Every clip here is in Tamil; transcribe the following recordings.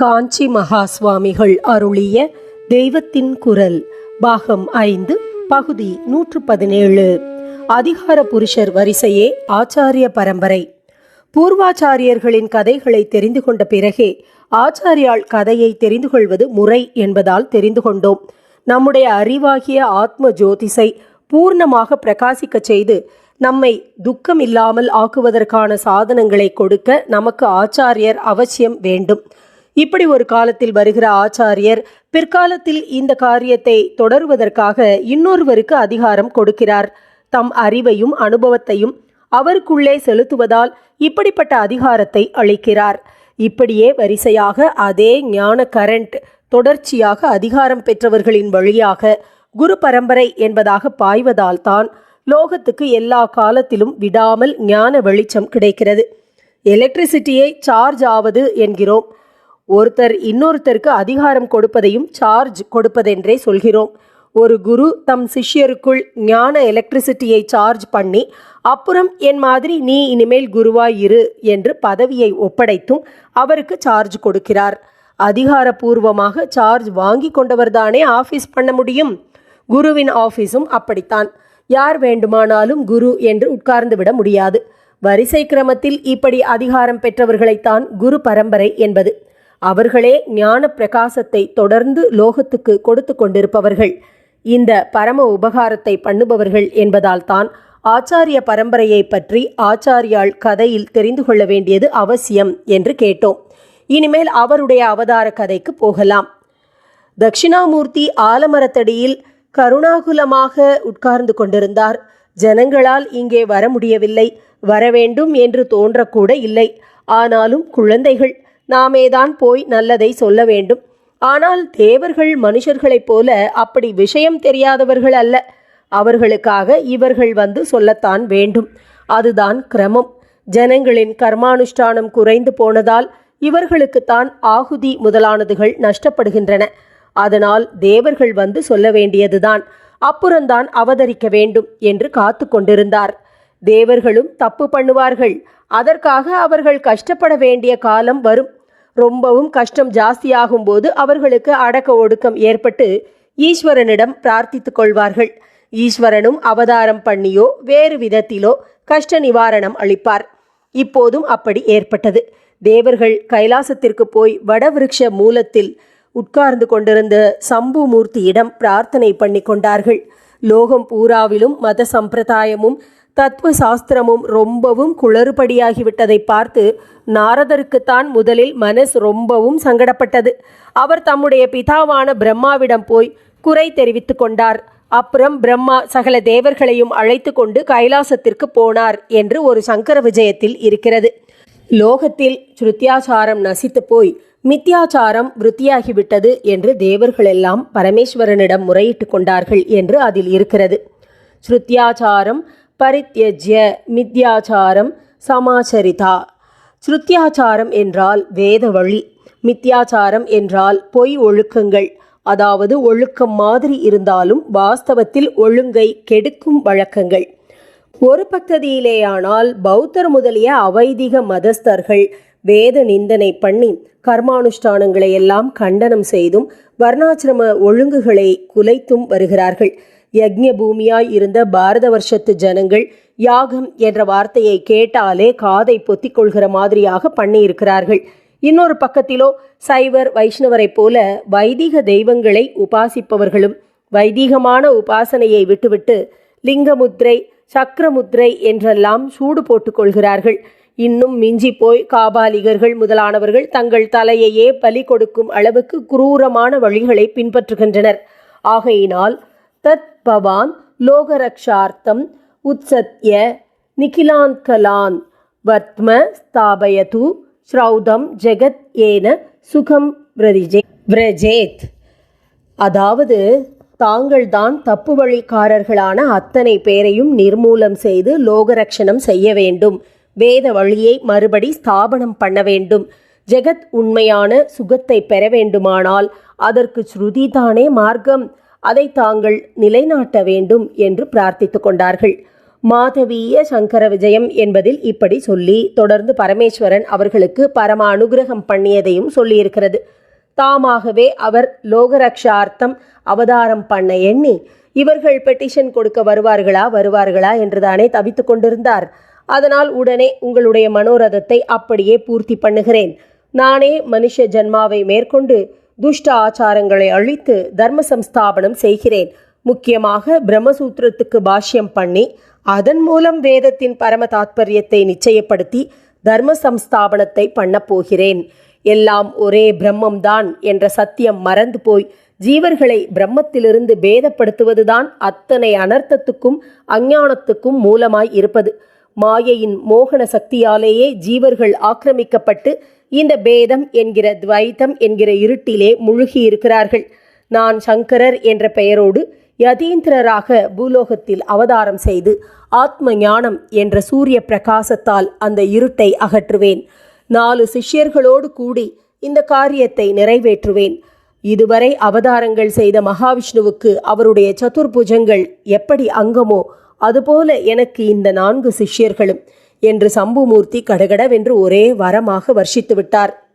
காஞ்சி மகா சுவாமிகள் அருளிய தெய்வத்தின் குரல் பாகம் ஐந்து பகுதி நூற்று பதினேழு அதிகார புருஷர் வரிசையே ஆச்சாரிய பரம்பரை. பூர்வாச்சாரியர்களின் கதைகளை தெரிந்து கொண்ட பிறகே ஆச்சாரியால் கதையை தெரிந்து கொள்வது முறை என்பதால் தெரிந்து கொண்டோம். நம்முடைய அறிவாகிய ஆத்ம ஜோதிஷை பூர்ணமாக பிரகாசிக்கச் செய்து நம்மை துக்கம் இல்லாமல் ஆக்குவதற்கான சாதனங்களை கொடுக்க நமக்கு ஆச்சாரியர் அவசியம் வேண்டும். இப்படி ஒரு காலத்தில் வருகிற ஆச்சாரியர் பிற்காலத்தில் இந்த காரியத்தை தொடருவதற்காக இன்னொருவருக்கு அதிகாரம் கொடுக்கிறார். தம் அறிவையும் அனுபவத்தையும் அவருக்குள்ளே செலுத்துவதால் இப்படிப்பட்ட அதிகாரத்தை அளிக்கிறார். இப்படியே வரிசையாக அதே ஞான கரண்ட் தொடர்ச்சியாக அதிகாரம் பெற்றவர்களின் வழியாக குரு பரம்பரை என்பதாக பாய்வதால் தான் லோகத்துக்கு எல்லா காலத்திலும் விடாமல் ஞான வெளிச்சம் கிடைக்கிறது. எலக்ட்ரிசிட்டியை சார்ஜ் ஆவது என்கிறோம். ஒருத்தர் இன்னொருத்தருக்கு அதிகாரம் கொடுப்பதையும் சார்ஜ் கொடுப்பதென்றே சொல்கிறோம். ஒரு குரு தம் சிஷ்யருக்குள் ஞான எலக்ட்ரிசிட்டியை சார்ஜ் பண்ணி அப்புறம் என் மாதிரி நீ இனிமேல் குருவாய் இரு என்று பதவியை ஒப்படைத்தும் அவருக்கு சார்ஜ் கொடுக்கிறார். அதிகாரபூர்வமாக சார்ஜ் வாங்கி கொண்டவர்தானே ஆஃபீஸ் பண்ண முடியும்? குருவின் ஆஃபீஸும் அப்படித்தான். யார் வேண்டுமானாலும் குரு என்று உட்கார்ந்து விட முடியாது. வரிசை கிரமத்தில் இப்படி அதிகாரம் பெற்றவர்களைத்தான் குரு பரம்பரை என்பது. அவர்களே ஞான பிரகாசத்தை தொடர்ந்து லோகத்துக்கு கொடுத்து கொண்டிருப்பவர்கள் இந்த பரம உபகாரத்தை பண்ணுபவர்கள் என்பதால் தான் ஆச்சாரிய பரம்பரையை பற்றி ஆச்சாரியால் கதையில் தெரிந்து கொள்ள வேண்டியது அவசியம் என்று கேட்டோம். இனிமேல் அவருடைய அவதார கதைக்கு போகலாம். தட்சிணாமூர்த்தி ஆலமரத்தடியில் கருணாகுலமாக உட்கார்ந்து கொண்டிருந்தார். ஜனங்களால் இங்கே வர முடியவில்லை. வரவேண்டும் என்று தோன்றக்கூட இல்லை. ஆனாலும் குழந்தைகள் நாமேதான் போய் நல்லதை சொல்ல வேண்டும். ஆனால் தேவர்கள் மனுஷர்களைப் போல அப்படி விஷயம் தெரியாதவர்கள் அல்ல. அவர்களுக்காக இவர்கள் வந்து சொல்லத்தான் வேண்டும். அதுதான் கிரமம். ஜனங்களின் கர்மானுஷ்டானம் குறைந்து போனதால் இவர்களுக்குத்தான் ஆகுதி முதலானதுகள் நஷ்டப்படுகின்றன. அதனால் தேவர்கள் வந்து சொல்ல வேண்டியதுதான். அப்புறம்தான் அவதரிக்க வேண்டும் என்று காத்து கொண்டிருந்தார். தேவர்களும் தப்பு பண்ணுவார்கள். அதற்காக அவர்கள் கஷ்டப்பட வேண்டிய காலம் வரும். ரொம்பவும் கஷ்டம் ஜாஸ்தியாகும் போது அவர்களுக்கு அடக்க ஒடுக்கம் ஏற்பட்டு ஈஸ்வரனிடம் பிரார்த்தித்துக் கொள்வார்கள். ஈஸ்வரனும் அவதாரம் பண்ணியோ வேறு விதத்திலோ கஷ்ட நிவாரணம் அளிப்பார். இப்போதும் அப்படி ஏற்பட்டது. தேவர்கள் கைலாசத்திற்கு போய் வடவிருக்ஷ மூலத்தில் உட்கார்ந்து கொண்டிருந்த சம்பு மூர்த்தியிடம் பிரார்த்தனை பண்ணி கொண்டார்கள். லோகம் பூராவிலும் மத சம்பிரதாயமும் தத்துவ சாஸ்திரமும் ரொம்பவும் குளறுபடியாகிவிட்டதை பார்த்து நாரதருக்குத்தான் முதலில் மனசு ரொம்பவும் சங்கடப்பட்டது. அவர் தம்முடைய பிதாவான பிரம்மாவிடம் போய் குறை தெரிவித்து கொண்டார். அப்புறம் பிரம்மா சகல தேவர்களையும் அழைத்து கொண்டு கைலாசத்திற்கு போனார் என்று ஒரு சங்கர விஜயத்தில் இருக்கிறது. லோகத்தில் ஸ்ருத்தியாச்சாரம் நசித்து போய் மித்தியாச்சாரம் விருத்தியாகிவிட்டது என்று தேவர்களெல்லாம் பரமேஸ்வரனிடம் முறையிட்டு கொண்டார்கள் என்று அதில் இருக்கிறது. ஸ்ருத்தியாச்சாரம் பரித்யஜ்ய மித்யாச்சாரம் சமாச்சரிதா. ஸ்ருத்தியாச்சாரம் என்றால் வேத வழி. மித்யாச்சாரம் என்றால் பொய் ஒழுக்கங்கள். அதாவது ஒழுக்கம் மாதிரி இருந்தாலும் வாஸ்தவத்தில் ஒழுங்கை கெடுக்கும் வழக்கங்கள். ஒரு பக்கதியிலேயானால் பௌத்தர் முதலிய அவைதிக மதஸ்தர்கள் வேத நிந்தனை பண்ணி கர்மானுஷ்டானங்களை எல்லாம் கண்டனம் செய்தும் வர்ணாசிரம ஒழுங்குகளை குலைத்தும் வருகிறார்கள். யக்ஞ பூமியாய் இருந்த பாரத வருஷத்து ஜனங்கள் யாகம் என்ற வார்த்தையை கேட்டாலே காதை பொத்திக் கொள்கிற மாதிரியாக பண்ணியிருக்கிறார்கள். இன்னொரு பக்கத்திலோ சைவர் வைஷ்ணவரைப் போல வைதிக தெய்வங்களை உபாசிப்பவர்களும் வைதீகமான உபாசனையை விட்டுவிட்டு லிங்கமுத்ரை சக்கரமுத்ரை என்றெல்லாம் சூடு போட்டுக் கொள்கிறார்கள். இன்னும் மிஞ்சி போய் காபாலிகர்கள் முதலானவர்கள் தங்கள் தலையையே பலி கொடுக்கும் அளவுக்கு குரூரமான வழிகளை பின்பற்றுகின்றனர். ஆகையினால் தத் பவான் லோகரக்ஷார்த்தம் உத்சத்ய நிகிலான்கலான் வத்ம ஸ்தாபயது ஸ்ரௌதம் ஜெகத் ஏன சுகம் விரதிஜே விரஜேத் அதாவது தாங்கள்தான் தப்பு வழிக்காரர்களான அத்தனை பேரையும் நிர்மூலம் செய்து லோகரக்ஷணம் செய்ய வேண்டும். வேத வழியை மறுபடி ஸ்தாபனம் பண்ண வேண்டும். ஜெகத் உண்மையான சுகத்தை பெற வேண்டுமானால் அதற்கு ஸ்ருதி தானே மார்க்கம். அதை தாங்கள் நிலைநாட்ட வேண்டும் என்று பிரார்த்தித்து கொண்டார்கள். மாதவீய சங்கர விஜயம் என்பதில் இப்படி சொல்லி தொடர்ந்து பரமேஸ்வரன் அவர்களுக்கு பரம அனுகிரகம் பண்ணியதையும் சொல்லியிருக்கிறது. தாமாகவே அவர் லோகரக்ஷார்த்தம் அவதாரம் பண்ண எண்ணி இவர்கள் பெட்டிஷன் கொடுக்க வருவார்களா வருவார்களா என்றுதானே தவித்துக் கொண்டிருந்தார். அதனால் உடனே உங்களுடைய மனோரதத்தை அப்படியே பூர்த்தி பண்ணுகிறேன். நானே மனுஷ ஜன்மாவை மேற்கொண்டு துஷ்ட ஆச்சாரங்களை அழித்து தர்ம சம்ஸ்தாபனம் செய்கிறேன். முக்கியமாக பிரம்மசூத்திரத்துக்கு பாஷ்யம் பண்ணி அதன் மூலம் வேதத்தின் பரம தாத்பரியத்தை நிச்சயப்படுத்தி தர்ம சம்ஸ்தாபனத்தை பண்ண போகிறேன். எல்லாம் ஒரே பிரம்மம்தான் என்ற சத்தியம் மறந்து போய் ஜீவர்களை பிரம்மத்திலிருந்து பேதப்படுத்துவதுதான் அத்தனை அனர்த்தத்துக்கும் அஞ்ஞானத்துக்கும் மூலமாய் இருப்பது. மாயையின் மோகன சக்தியாலேயே ஜீவர்கள் ஆக்கிரமிக்கப்பட்டு இந்த பேதம் என்கிற துவைத்தம் என்கிற இருட்டிலே முழுகி இருக்கிறார்கள் நான் சங்கரர் என்ற பெயரோடு யதீந்திரராக பூலோகத்தில் அவதாரம் செய்து ஆத்ம ஞானம் என்ற சூரிய பிரகாசத்தால் அந்த இருட்டை அகற்றுவேன். நாலு சிஷ்யர்களோடு கூடி இந்த காரியத்தை நிறைவேற்றுவேன். இதுவரை அவதாரங்கள் செய்த மகாவிஷ்ணுவுக்கு அவருடைய சதுர்புஜங்கள் எப்படி அங்கமோ அதுபோல எனக்கு இந்த நான்கு சிஷ்யர்களும் என்று சம்புமூர்த்தி கடகடவென்று ஒரே வரமாக வர்ஷித்து விட்டார்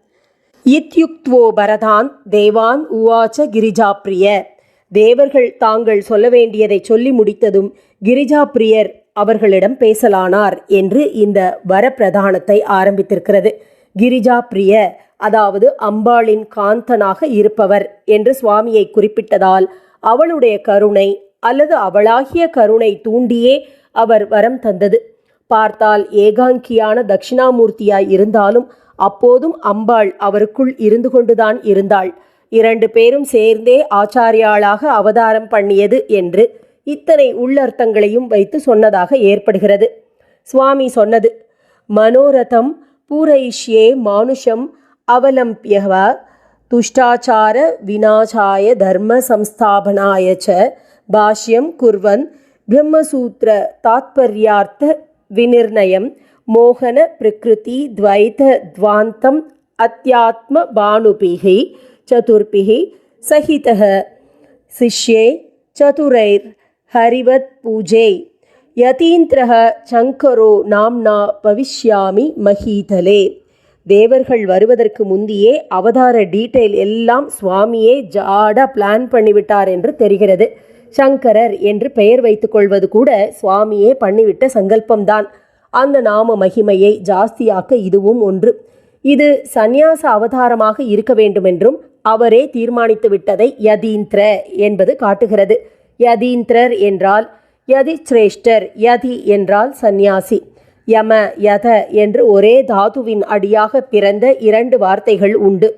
இத்யுக்த்வோ பரதான் தேவான் உவாச்ச கிரிஜாப்ரிய. தேவர்கள் தாங்கள் சொல்ல வேண்டியதை சொல்லி முடித்ததும் கிரிஜாப்ரியர் அவர்களிடம் பேசலானார் என்று இந்த வரப்பிரதானத்தை ஆரம்பித்திருக்கிறது. கிரிஜாப்ரிய அதாவது அம்பாளின் காந்தனாக இருப்பவர் என்று சுவாமியை குறிப்பிட்டதால் அவளுடைய கருணை அல்லது அவளாகிய கருணை தூண்டியே அவர் வரம் தந்தது. பார்த்தால் ஏகாங்கியான தட்சிணாமூர்த்தியாய் இருந்தாலும் அப்போதும் அம்பாள் அவருக்குள் இருந்து கொண்டுதான் இருந்தாள். இரண்டு பேரும் சேர்ந்தே ஆச்சாரியாளாக அவதாரம் பண்ணியது என்று இத்தனை உள்ளர்த்தங்களையும் வைத்து சொன்னதாக ஏற்படுகிறது. சுவாமி சொன்னது மனோரதம் பூரைஷ்யே மானுஷம் அவலம்பியவ துஷ்டாச்சார வினாசாய தர்ம சம்ஸ்தாபனாய ச பாஷ்யம் குர்வன் பிரம்மசூத்திர தாத்பர்யார்த்த விநிர்ணயம் மோகன பிரகிருதி துவைத துவாந்தம் அத்தியாத்ம பானுபிகி சதுர்பிகி சகிதः சிஷ்யே சதுரைர் ஹரிவத் பூஜை யதீந்திரக சங்கரோ நாம்னா பவிஷ்யாமி மகீதலே. தேவர்கள் வருவதற்கு முந்தியே அவதார டீட்டெயில் எல்லாம் சுவாமியே ஜாட பிளான் பண்ணிவிட்டார் என்று தெரிகிறது. சங்கரர் என்று பெயர் வைத்துக் கொள்வது கூட சுவாமியே பண்ணிவிட்ட சங்கல்பம்தான். அந்த நாம மகிமையை ஜாஸ்தியாக்க இதுவும் ஒன்று. இது சந்நியாச அவதாரமாக இருக்க வேண்டுமென்றும் அவரே தீர்மானித்து விட்டதை யதீந்திர என்பது காட்டுகிறது. யதீந்திரர் என்றால் யதி சிரேஷ்டர் யதி என்றால் சந்நியாசி. யம யத என்று ஒரே தாதுவின் அடியாக பிறந்த இரண்டு வார்த்தைகள் உண்டு.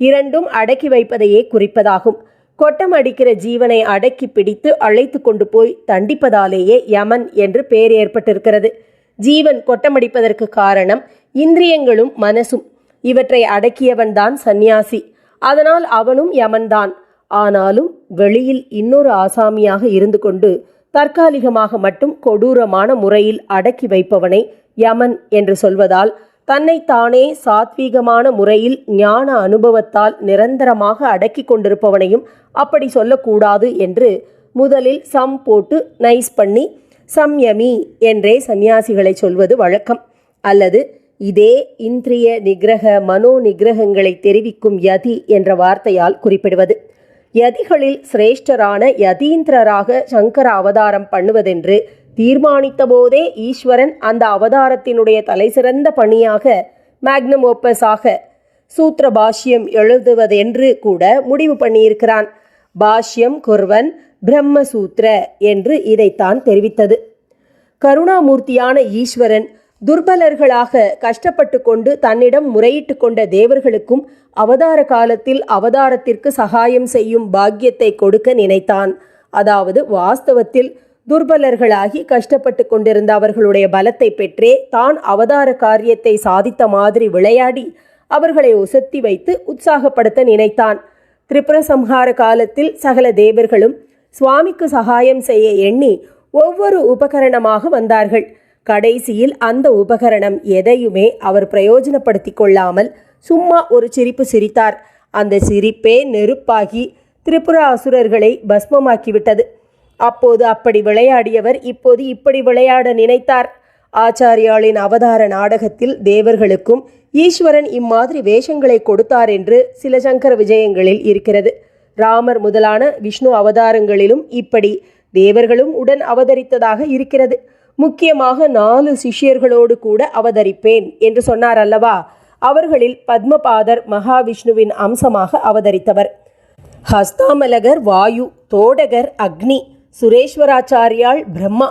இரண்டும் அடக்கி வைப்பதையே குறிப்பதாகும். கொட்டம் அடிக்கிற ஜீவனை அடக்கி பிடித்து அழைத்து கொண்டு போய் தண்டிப்பதாலேயே யமன் என்று பெயர் ஏற்பட்டிருக்கிறது. ஜீவன் கொட்டமடிப்பதற்கு காரணம் இந்திரியங்களும் மனசும். இவற்றை அடக்கியவன்தான் சந்நியாசி. அதனால் அவனும் யமன்தான். ஆனாலும் வெளியில் இன்னொரு ஆசாமியாக இருந்து கொண்டு தற்காலிகமாக மட்டும் கொடூரமான முறையில் அடக்கி வைப்பவனை யமன் என்று சொல்வதால் தன்னை தானே சாத்வீகமான முறையில் ஞான அனுபவத்தால் நிரந்தரமாக அடக்கி கொண்டிருப்பவனையும் அப்படி சொல்லக்கூடாது என்று முதலில் சம் போட்டு நைஸ் பண்ணி சம்யமி என்றே சந்நியாசிகளை சொல்வது வழக்கம். அல்லது இதே இந்திரிய நிகிரக மனோ நிகிரகங்களை தெரிவிக்கும் யதி என்ற வார்த்தையால் குறிப்பிடுவது. யதிகளில் சிரேஷ்டரான யதீந்திரராக சங்கர அவதாரம் பண்ணுவதென்று தீர்மானித்த போதே ஈஸ்வரன் அந்த அவதாரத்தினுடைய தலைசிறந்த பணியாக மேக்னம் ஓப்பஸாக சூத்திர பாஷ்யம் எழுதுவதென்று கூட முடிவு பண்ணியிருக்கிறான். பாஷ்யம் குர்வன் பிரம்மசூத்திர என்று இதைத்தான் தெரிவித்தது. கருணாமூர்த்தியான ஈஸ்வரன் துர்பலர்களாக கஷ்டப்பட்டு கொண்டு தன்னிடம் முறையிட்டு கொண்ட தேவர்களுக்கும் அவதார காலத்தில் அவதாரத்திற்கு சகாயம் செய்யும் பாக்கியத்தை கொடுக்க நினைத்தான். அதாவது வாஸ்தவத்தில் துர்பலர்களாகி கஷ்டப்பட்டு கொண்டிருந்த அவர்களுடைய பலத்தை பெற்றே தான் அவதார காரியத்தை சாதித்த மாதிரி விளையாடி அவர்களை ஒசத்தி வைத்து உற்சாகப்படுத்த நினைத்தான். திரிபுர சம்ஹார காலத்தில் சகல தேவர்களும் சுவாமிக்கு சகாயம் செய்ய எண்ணி ஒவ்வொரு உபகரணமாக வந்தார்கள். கடைசியில் அந்த உபகரணம் எதையுமே அவர் பிரயோஜனப்படுத்தி கொள்ளாமல் சும்மா ஒரு சிரிப்பு சிரித்தார். அந்த சிரிப்பே நெருப்பாகி திரிபுர அசுரர்களை பஸ்மமாக்கிவிட்டது. அப்போது அப்படி விளையாடியவர் இப்போது இப்படி விளையாட நினைத்தார். ஆச்சாரியாளின் அவதார நாடகத்தில் தேவர்களுக்கும் ஈஸ்வரன் இம்மாதிரி வேஷங்களை கொடுத்தார் என்று சில சங்கர விஜயங்களில் இருக்கிறது. ராமர் முதலான விஷ்ணு அவதாரங்களிலும் இப்படி தேவர்களும் உடன் அவதரித்ததாக இருக்கிறது. முக்கியமாக நாலு சிஷ்யர்களோடு கூட அவதரிப்பேன் என்று சொன்னார் அல்லவா? அவர்களில் பத்மபாதர் மகாவிஷ்ணுவின் அம்சமாக அவதரித்தவர். ஹஸ்தாமலகர் வாயு தோடகர் அக்னி சுரேஸ்வராச்சாரியாள் பிரம்மா.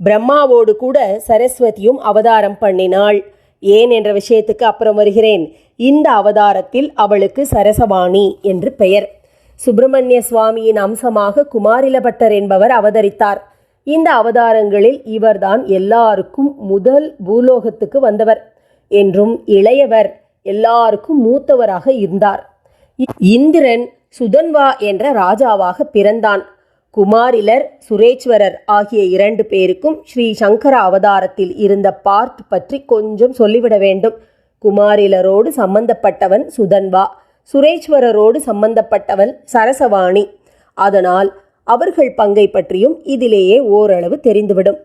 பிரம்மாவோடு கூட சரஸ்வதியும் அவதாரம் பண்ணினாள். ஏன் என்ற விஷயத்துக்கு அப்புறம் வருகிறேன். இந்த அவதாரத்தில் அவளுக்கு சரசவாணி என்று பெயர். சுப்பிரமணிய சுவாமியின் அம்சமாக குமாரிலபட்டர் என்பவர் அவதரித்தார். இந்த அவதாரங்களில் இவர்தான் எல்லாருக்கும் முதல் பூலோகத்துக்கு வந்தவர் என்றும் இளையவர் எல்லாருக்கும் மூத்தவராக இருந்தார். இந்திரன் சுதன்வா என்ற ராஜாவாக பிறந்தான். குமாரிலர் சுரேஸ்வரர் ஆகிய இரண்டு பேருக்கும் ஸ்ரீ சங்கர அவதாரத்தில் இருந்த பார்ட் பற்றி கொஞ்சம் சொல்லிவிட வேண்டும். குமாரிலரோடு சம்பந்தப்பட்டவன் சுதன்வா சுரேஸ்வரரோடு சம்பந்தப்பட்டவன் சரசவாணி. அதனால் அவர்கள் பங்கை பற்றியும் இதிலேயே ஓரளவு தெரிந்துவிடும்.